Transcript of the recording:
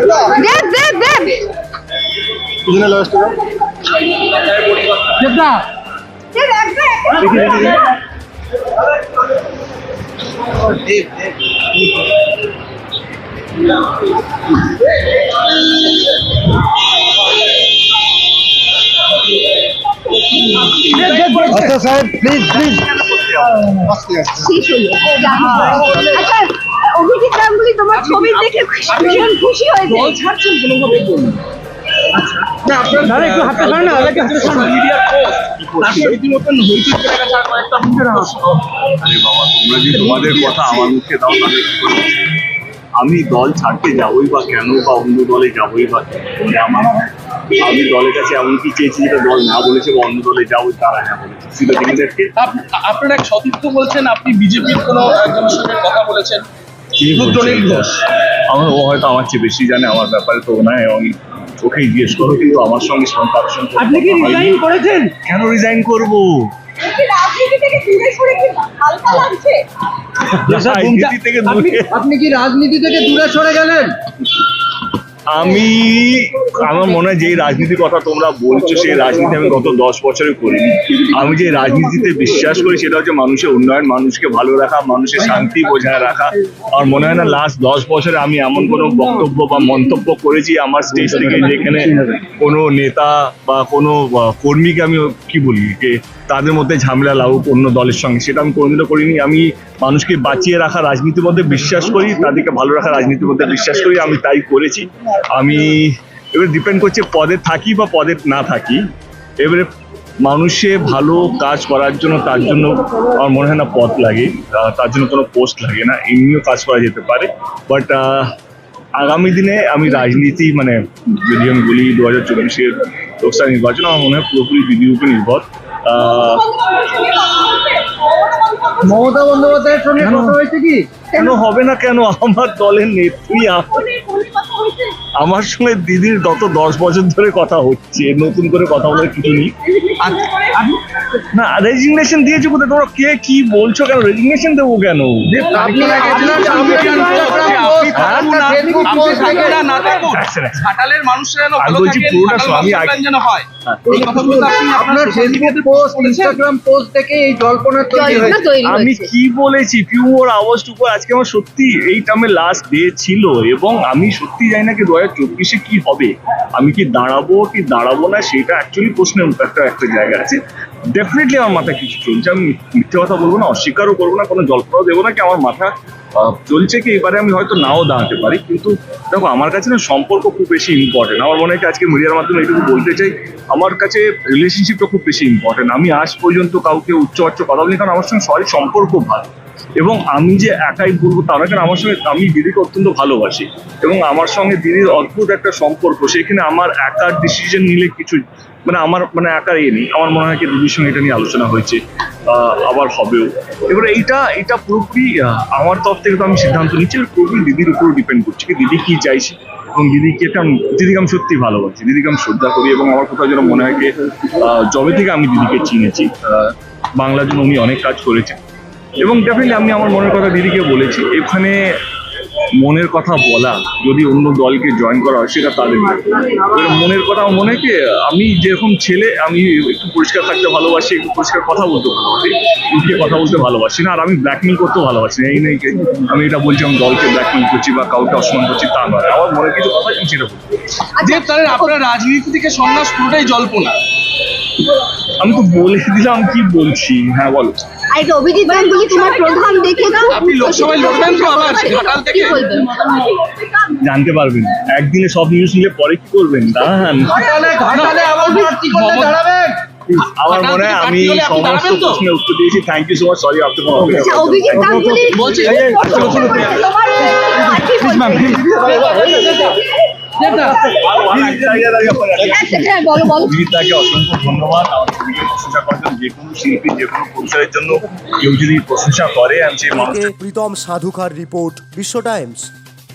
দেব দেব দেব পিছনে লাস্ট দেবদা দেব একটা আচ্ছা সাহেব প্লিজ প্লিজ শেষ হলো আচ্ছা অভিজিৎ গাঙ্গুলি তোমার ছবি দেখে ভীষণ খুশি হয়েছে জল ছাড়ছেন কোনোভাবে? আমি দল ছাড়তে যাবোই বা কেন বা অন্য দলে যাবোই বা কেন? আমার আমি দলের কাছে এমন কি চেয়েছি যেটা দল না বলেছে বা অন্য দলে যাব তারা হ্যাঁ বলেছে। সিদ্ধার্থকে আপ- এক সতীর্থ বলছেন আপনি বিজেপির কোনো একজনের সঙ্গে কথা বলেছেন। রুদ্রনীল ঘোষ আমার ও হয়তো আমার চেয়ে বেশি জানে আমার ব্যাপারে তো নয় আমি ওকেই জিজ্ঞেস করো কিন্তু আমার সঙ্গে সঙ্গে আপনি কি রিজাইন করেছেন? কেন রিজাইন করব? আপনি কি রাজনীতি থেকে দূরে সরে গেলেন? আমি, আমার মনে হয় যে রাজনীতির কথা তোমরা বলছো, সেই রাজনীতি আমি গত দশ বছরে করিনি। আমি যে রাজনীতিতে বিশ্বাস করি, সেটা হচ্ছে মানুষের উন্নয়ন, মানুষকে ভালো রাখা, মানুষের শান্তি বজায় রাখা। আমার মনে হয় না লাস্ট দশ বছরে আমি এমন কোনো বক্তব্য বা মন্তব্য করেছি আমার স্টেজ থেকে যেখানে কোনো নেতা বা কোনো কর্মীকে আমি কি বলি, যে তাদের মধ্যে ঝামেলা লাগুক অন্য দলের সঙ্গে, সেটা আমি কোনোদিনও করিনি। আমি মানুষকে বাঁচিয়ে রাখা রাজনীতির মধ্যে বিশ্বাস করি, তাদেরকে ভালো রাখা রাজনীতির মধ্যে বিশ্বাস করি, আমি তাই করেছি। আমি এবার ডিপেন্ড করছে পদে থাকি বা পদে না থাকি। এবারে মানুষে ভালো কাজ করার জন্য তার জন্য আমার মনে হয় না পদ লাগে তার জন্য কোনো পোস্ট লাগে না, এমনিও কাজ করা যেতে পারে। বাট আগামী দিনে আমি রাজনীতি মানে যদি আমি বলি দু হাজার চব্বিশের লোকসভা নির্বাচন, আমার মনে হয় পুরোপুরি উপর নির্ভর। মমতা বন্দ্যোপাধ্যায়ের সঙ্গে কথা হয়েছে কি? কেন হবে না কেন? আমার দলের নেত্রী আমার সঙ্গে দিদির গত দশ বছর ধরে কথা হচ্ছে। নতুন করে কথা বলার কিছু নেই। না রেজিগনেশন দিয়েছ কোথায়? তোমরা কে কি বলছো কেন? রেজিগনেশন দেবো কেন? ঘাটালের মানুষরা যেন আমি ভালো থাকেন ঘাটাল যেন হয়। এই এই আমি কি বলেছি পিউর আওয়াজটুকু আজকে আমার সত্যি এইটা আমার লাস্ট ডে ছিল এবং আমি সত্যি জানি না কি দু হাজার চব্বিশে কি হবে। আমি কি দাঁড়াবো কি দাঁড়াবো না সেটা অ্যাকচুয়ালি প্রশ্নের একটা একটা জায়গা আছে। ডেফিনেটলি আমার মাথায় কিছু চলছে আমি মিথ্যে কথা বলব না অস্বীকারও করব না কোনো জল্পনাও দেবো না কি আমার মাথা চলছে কি, এবারে আমি হয়তো নাও দাঁড়াতে পারি, কিন্তু দেখো, আমার কাছে না সম্পর্ক খুব বেশি ইম্পর্টেন্ট আমার মনে হয় আজকে মিডিয়ার মাধ্যমে এটুকু বলতে চাই, আমার কাছে রিলেশনশিপটা খুব বেশি ইম্পর্টেন্ট আমি আজ পর্যন্ত কাউকে উচ্চ উচ্চ কথা বলি কারণ আমার সঙ্গে সবারই সম্পর্ক ভালো। এবং আমি যে একাই বলব তারা কেন আমার সঙ্গে আমি দিদিকে অত্যন্ত ভালোবাসি এবং আমার সঙ্গে দিদির অদ্ভুত একটা সম্পর্ক সেখানে আমার একার ডিসিশন নিলে কিছু মানে আমার মানে একার ইয়ে নেই। আমার মনে হয় দিদির সঙ্গে এটা নিয়ে আলোচনা হয়েছে আবার হবেও। এবারে এইটা এটা পুরোপুরি আমার তরফ থেকে তো আমি সিদ্ধান্ত নিচ্ছি পুরোপুরি দিদির উপর ডিপেন্ড করছে কি দিদি কি চাইছে। এবং দিদিকে একটা দিদিকে আমি সত্যি ভালোবাসি। দিদিকে আমি শ্রদ্ধা করি এবং আমার কোথাও যেন মনে হয় যে জবে থেকে আমি দিদিকে চিনেছি বাংলার জন্য উনি অনেক কাজ করেছেন। এবং ডেফিনেটলি আমি আমার মনের কথা দিদিকে বলেছি এখানে মনের কথা বলা যদি অন্য দলকে জয়েন করা হয় সেটা তাদের মনের কথা আমার মনে হয় কি আমি যেরকম ছেলে আমি একটু পরিষ্কার থাকতে ভালোবাসি একটু পরিষ্কার কথা বলতে ভালোবাসি উঠে কথা বলতে ভালোবাসি না আর আমি ব্ল্যাকমেল করতেও ভালোবাসি না। এই নেই যে আমি এটা বলছি আমি দলকে ব্ল্যাকমেল করছি বা কাউকে অসম্মান করছি তা নয়। আমার মনে কিছু কথা সেটা বলছি। দেব তাহলে আপনার রাজনীতি থেকে সন্ন্যাস পুরোটাই জল্পনা। আমি তো বলে দিলাম কি বলছি হ্যাঁ বলো আর অভিজিৎ গাঙ্গুলি তোমার প্রধান দেখে আপনি লোকসভায় লড়বেন তো আবার ঘাটাল থেকে জানতে পারবেন একদিনে সব নিউজ নিলে পরে কি করবেন দাঁড়ান ঘাটালে ঘাটালে আবার প্রার্থী করতে দাঁড়াবেন আমার মনে হয় আমি সমস্ত প্রশ্নের উত্তর দিয়েছি thank you so much sorry আপনি কোনো আচ্ছা অভিজিৎ. গাঙ্গুলি বলছি, হ্যাঁ অভিজিৎদাকে অসংখ্য ধন্যবাদ। প্রশংসা করার জন্য যে কোনো শিল্পী যে কোনো পরিসরের জন্য কেউ যদি প্রশংসা করে আমি সেই মানুষ প্রীতম সাধুকার রিপোর্ট বিশ্ব টাইমস।